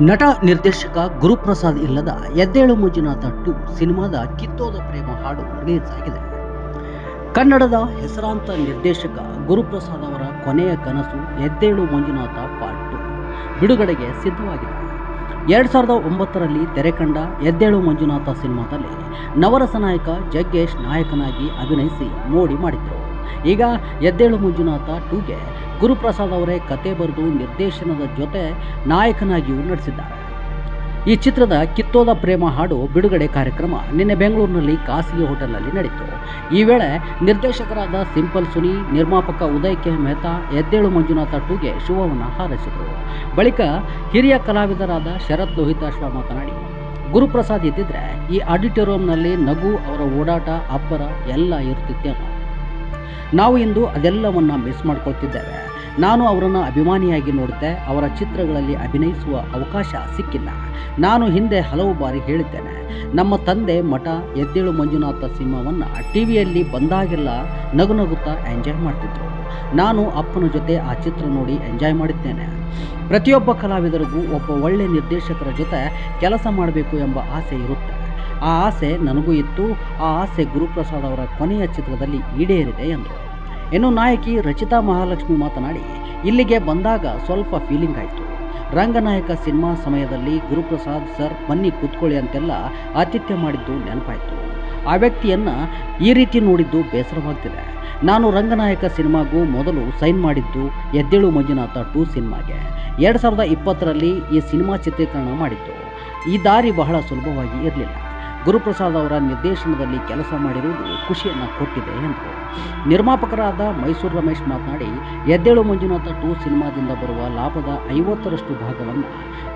ನಟ ನಿರ್ದೇಶಕ ಗುರುಪ್ರಸಾದ್ ಇಲ್ಲದ ಎದ್ದೇಳು ಮಂಜುನಾಥ ತಟ್ಟು ಸಿನಿಮಾದ ಕಿತ್ತೋದ ಪ್ರೇಮ ಹಾಡು ರಿಲೀಸ್ ಆಗಿದೆ. ಕನ್ನಡದ ಹೆಸರಾಂತ ನಿರ್ದೇಶಕ ಗುರುಪ್ರಸಾದ್ ಅವರ ಕೊನೆಯ ಕನಸು ಎದ್ದೇಳು ಮಂಜುನಾಥ ಪಾರ್ಟ್ ಟು ಬಿಡುಗಡೆಗೆ ಸಿದ್ಧವಾಗಿದೆ. ಎರಡು ಸಾವಿರದ ಒಂಬತ್ತರಲ್ಲಿ ತೆರೆ ಕಂಡ ಎದ್ದೇಳು ಮಂಜುನಾಥ ಸಿನಿಮಾದಲ್ಲಿ ನವರಸ ನಾಯಕ ಜಗ್ಗೇಶ್ ನಾಯಕನಾಗಿ ಅಭಿನಯಿಸಿ ಮೋಡಿ ಮಾಡಿದ್ದರು. ಈಗ ಎದ್ದೇಳು ಮಂಜುನಾಥ ಟೂಗೆ ಗುರುಪ್ರಸಾದ್ ಅವರೇ ಕತೆ ಬರೆದು ನಿರ್ದೇಶನದ ಜೊತೆ ನಾಯಕನಾಗಿಯೂ ನಡೆಸಿದ್ದಾರೆ ಈ ಚಿತ್ರದ ಕಿತ್ತೋದ ಪ್ರೇಮ ಹಾಡು ಬಿಡುಗಡೆ ಕಾರ್ಯಕ್ರಮ ನಿನ್ನೆ ಬೆಂಗಳೂರಿನಲ್ಲಿ ಖಾಸಗಿ ಹೋಟೆಲ್ನಲ್ಲಿ ನಡೆಯಿತು ಈ ವೇಳೆ ನಿರ್ದೇಶಕರಾದ ಸಿಂಪಲ್ ಸುನಿ, ನಿರ್ಮಾಪಕ ಉದಯ್ ಕೆ. ಮೆಹ್ತಾ, ಎದ್ದೇಳು ಮಂಜುನಾಥ ಟೂಗೆ ಶುಭವನ್ನು ಹಾರೈಸಿದರು. ಬಳಿಕ ಹಿರಿಯ ಕಲಾವಿದರಾದ ಶರತ್ ಲೋಹಿತಾಶ್ವ ಮಾತನಾಡಿ, ಗುರುಪ್ರಸಾದ್ ಇದ್ದಿದ್ರೆ ಈ ಆಡಿಟೋರಿಯಂನಲ್ಲಿ ನಗು, ಅವರ ಓಡಾಟ, ಅಬ್ಬರ ಎಲ್ಲ ಇರ್ತಿತ್ತೇನೋ. ನಾವು ಇಂದು ಅದೆಲ್ಲವನ್ನು ಮಿಸ್ ಮಾಡ್ಕೊಳ್ತಿದ್ದೇವೆ. ನಾನು ಅವರನ್ನು ಅಭಿಮಾನಿಯಾಗಿ ನೋಡುತ್ತೆ ಅವರ ಚಿತ್ರಗಳಲ್ಲಿ ಅಭಿನಯಿಸುವ ಅವಕಾಶ ಸಿಕ್ಕಿಲ್ಲ. ನಾನು ಹಿಂದೆ ಹಲವು ಬಾರಿ ಹೇಳಿದ್ದೇನೆ, ನಮ್ಮ ತಂದೆ ಮಠ, ಎದ್ದೇಳು ಮಂಜುನಾಥ ಸಿಂಹವನ್ನು ಟಿ ವಿಯಲ್ಲಿ ಬಂದಾಗೆಲ್ಲ ನಗು ನಗುತ್ತಾ ಎಂಜಾಯ್ ಮಾಡ್ತಿದ್ರು. ನಾನು ಅಪ್ಪನ ಜೊತೆ ಆ ಚಿತ್ರ ನೋಡಿ ಎಂಜಾಯ್ ಮಾಡಿದ್ದೇನೆ. ಪ್ರತಿಯೊಬ್ಬ ಕಲಾವಿದರಿಗೂ ಒಬ್ಬ ಒಳ್ಳೆ ನಿರ್ದೇಶಕರ ಜೊತೆ ಕೆಲಸ ಮಾಡಬೇಕು ಎಂಬ ಆಸೆ ಇರುತ್ತೆ. ಆ ಆಸೆ ನನಗೂ ಇತ್ತು, ಆ ಆಸೆ ಗುರುಪ್ರಸಾದ್ ಅವರ ಕೊನೆಯ ಚಿತ್ರದಲ್ಲಿ ಈಡೇರಿದೆ ಎಂದರು. ಇನ್ನು ನಾಯಕಿ ರಚಿತಾ ಮಹಾಲಕ್ಷ್ಮಿ ಮಾತನಾಡಿ, ಇಲ್ಲಿಗೆ ಬಂದಾಗ ಸ್ವಲ್ಪ ಫೀಲಿಂಗ್ ಆಯಿತು. ರಂಗನಾಯಕ ಸಿನಿಮಾ ಸಮಯದಲ್ಲಿ ಗುರುಪ್ರಸಾದ್ ಸರ್, ಬನ್ನಿ ಕೂತ್ಕೊಳ್ಳಿ ಅಂತೆಲ್ಲ ಆತಿಥ್ಯ ಮಾಡಿದ್ದು ನೆನಪಾಯಿತು. ಆ ವ್ಯಕ್ತಿಯನ್ನು ಈ ರೀತಿ ನೋಡಿದ್ದು ಬೇಸರವಾಗ್ತಿದೆ. ನಾನು ರಂಗನಾಯಕ ಸಿನಿಮಾಗೂ ಮೊದಲು ಸೈನ್ ಮಾಡಿದ್ದು ಎದ್ದೇಳು ಮಂಜುನಾಥ ಟೂ ಸಿನಿಮಾಗೆ. ಎರಡು ಸಾವಿರದ ಇಪ್ಪತ್ತರಲ್ಲಿ ಈ ಸಿನಿಮಾ ಚಿತ್ರೀಕರಣ ಮಾಡಿದ್ದು. ಈ ದಾರಿ ಬಹಳ ಸುಲಭವಾಗಿ ಇರಲಿಲ್ಲ. ಗುರುಪ್ರಸಾದ್ ಅವರ ನಿರ್ದೇಶನದಲ್ಲಿ ಕೆಲಸ ಮಾಡಿರುವುದು ಖುಷಿಯನ್ನು ಕೊಟ್ಟಿದೆ ಎಂದರು. ನಿರ್ಮಾಪಕರಾದ ಮೈಸೂರು ರಮೇಶ್ ಮಾತನಾಡಿ, ಎದ್ದೇಳು ಮಂಜುನಾಥ ಟೂ ಸಿನಿಮಾದಿಂದ ಬರುವ ಲಾಭದ ಐವತ್ತರಷ್ಟು ಭಾಗವನ್ನು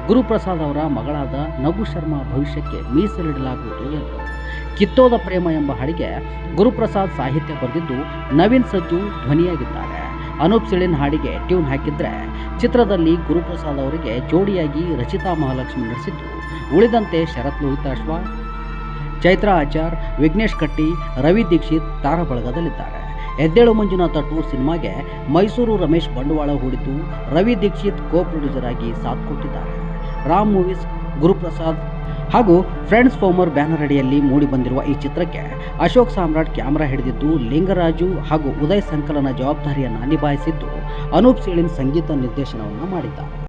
ಗುರುಪ್ರಸಾದ್ ಅವರ ಮಗಳಾದ ನಗು ಶರ್ಮಾ ಭವಿಷ್ಯಕ್ಕೆ ಮೀಸಲಿಡಲಾಗುವುದು ಎಂದರು. ಕಿತ್ತೋದ ಪ್ರೇಮ ಎಂಬ ಹಾಡಿಗೆ ಗುರುಪ್ರಸಾದ್ ಸಾಹಿತ್ಯ ಬರೆದಿದ್ದು, ನವೀನ್ ಸಜ್ಜು ಧ್ವನಿಯಾಗಿದ್ದಾರೆ. ಅನೂಪ್ ಸಿಳಿನ್ ಹಾಡಿಗೆ ಟ್ಯೂನ್ ಹಾಕಿದ್ರೆ ಚಿತ್ರದಲ್ಲಿ ಗುರುಪ್ರಸಾದ್ ಅವರಿಗೆ ಜೋಡಿಯಾಗಿ ರಚಿತಾ ಮಹಾಲಕ್ಷ್ಮಿ ನಡೆಸಿದ್ದು ಉಳಿದಂತೆ ಶರತ್ ಲೋಹಿತಾಶ್ವ ಚೈತ್ರ ಆಚಾರ್, ವಿಘ್ನೇಶ್ ಕಟ್ಟಿ, ರವಿ ದೀಕ್ಷಿತ್ ತಾರಬಳಗದಲ್ಲಿದ್ದಾರೆ. ಎದ್ದೇಳು ಮಂಜುನಾಥ ಟೂರ್ ಸಿನಿಮಾಗೆ ಮೈಸೂರು ರಮೇಶ್ ಬಂಡವಾಳ ಹೂಡಿತು ರವಿ ದೀಕ್ಷಿತ್ ಕೋ ಪ್ರೊಡ್ಯೂಸರ್ ಆಗಿ ಸಾಥ್ ಕೊಟ್ಟಿದ್ದಾರೆ. ರಾಮ್ ಮೂವೀಸ್, ಗುರುಪ್ರಸಾದ್ ಹಾಗೂ ಫ್ರೆಂಡ್ಸ್ ಫೋಮರ್ ಬ್ಯಾನರ್ ಅಡಿಯಲ್ಲಿ ಮೂಡಿಬಂದಿರುವ ಈ ಚಿತ್ರಕ್ಕೆ ಅಶೋಕ್ ಸಾಮ್ರಾಟ್ ಕ್ಯಾಮರಾ ಹಿಡಿದಿದ್ದು ಲಿಂಗರಾಜು ಹಾಗೂ ಉದಯ್ ಸಂಕಲನ ಜವಾಬ್ದಾರಿಯನ್ನು ನಿಭಾಯಿಸಿದ್ದು ಅನೂಪ್ ಸೀಳಿನ್ ಸಂಗೀತ ನಿರ್ದೇಶನವನ್ನು ಮಾಡಿದ್ದಾರೆ.